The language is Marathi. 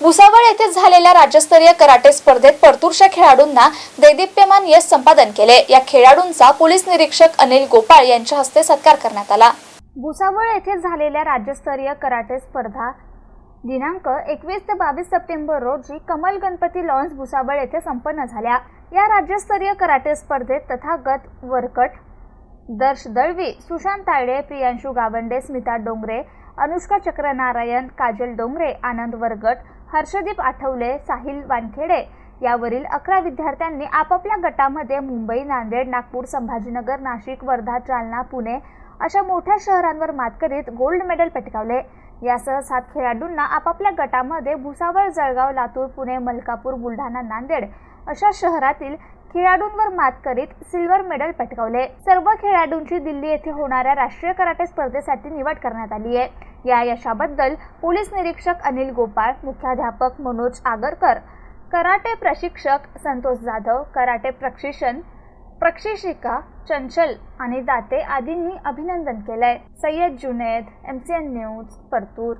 भुसावळ येथे झालेल्या राज्यस्तरीय कराटे स्पर्धेत परतूरच्या खेळाडूंना देदीप्यमान यश संपादन केले. या खेळाडूंचा पोलीस निरीक्षक अनिल गोपाळ यांच्या हस्ते सत्कार करण्यात आला. भुसावळ येथे झालेल्या राज्यस्तरीय कराटे स्पर्धा दिनांक एकवीस ते बावीस सप्टेंबर रोजी कमल गणपती लॉन्स भुसावळ येथे संपन्न झाल्या. या राज्यस्तरीय कराटे स्पर्धेत तथागत वरकट दर्श दळवी सुशांत तायडे प्रियांशू गावंडे स्मिता डोंगरे अनुष्का चक्रनारायण काजल डोंगरे आनंद वरगट हर्षदीप आठवले साहिल वानखेडे यावरील अकरा विद्यार्थ्यांनी आपापल्या गटामध्ये मुंबई नांदेड नागपूर संभाजीनगर नाशिक वर्धा जालना पुणे अशा मोठ्या शहरांवर मात करीत गोल्ड मेडल पटकावले. यासह सात खेळाडूंना आपापल्या गटामध्ये भुसावळ जळगाव लातूर पुणे मलकापूर बुलढाणा नांदेड अशा शहरातील खेळाडूंवर मात करीत सिल्वर मेडल पटकावले. सर्व खेळाडूंची दिल्ली येथे होणाऱ्या राष्ट्रीय कराटे स्पर्धेसाठी निवड करण्यात आली आहे. या यशाबद्दल पोलीस निरीक्षक अनिल गोपाळ मुख्याध्यापक मनोज आगरकर कराटे प्रशिक्षक संतोष जाधव कराटे प्रशिक्षण प्रक्षिशिका चंचल आणि दाते आदींनी अभिनंदन केलंय. Sayyed Juned M C N news Partur.